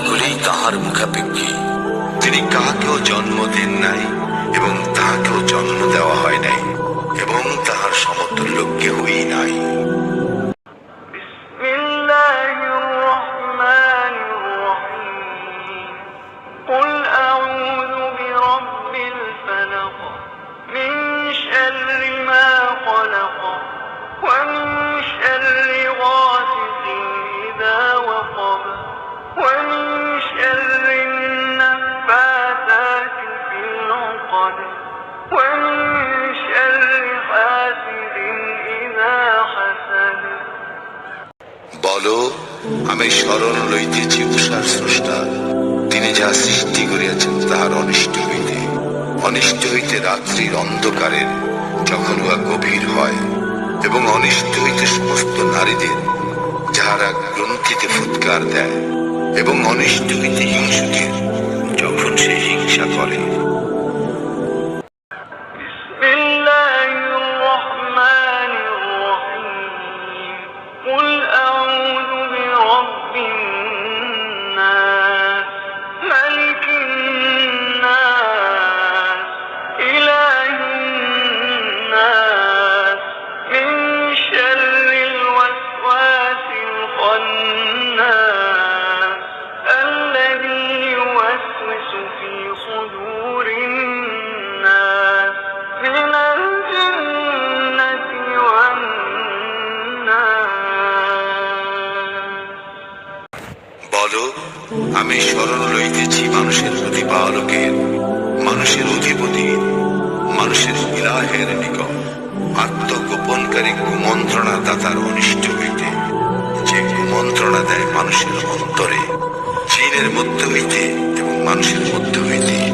সকলেই তাহার মুখাপেক্ষী। তিনি কাহাকেও জন্ম দেন নাই এবং তাহাকেও জন্ম দেওয়া হয় নাই এবং তাহার সমতুল্য কেহই নাই। বলো, আমি স্মরণ লইতেছি উষার স্রষ্টা। তিনি যা সৃষ্টি করিয়াছেন তাহার অনিষ্ট হইতে। অনিষ্ট হইতে রাত্রির অন্ধকারের যখন উহা গভীর হয় এবং অনিষ্ট হইতে সমস্ত নারীদের যাহারা গ্রন্থিতে ফুৎকার দেয় এবং অনিষ্ট হইতে হিংসুকের যখন সে হিংসা করে। ¡Gracias! বলো, আমি স্মরণ লইতেছি মানুষের প্রতিপালকের মানুষের অধিপতি, মানুষের ইলাহের নিকট, আত্মগোপনকারী কুমন্ত্রণা দাতার অনিষ্ট হইতে, যে কুমন্ত্রণা দেয় মানুষের অন্তরে চীনের মধ্য হইতে এবং মানুষের মধ্য হইতে।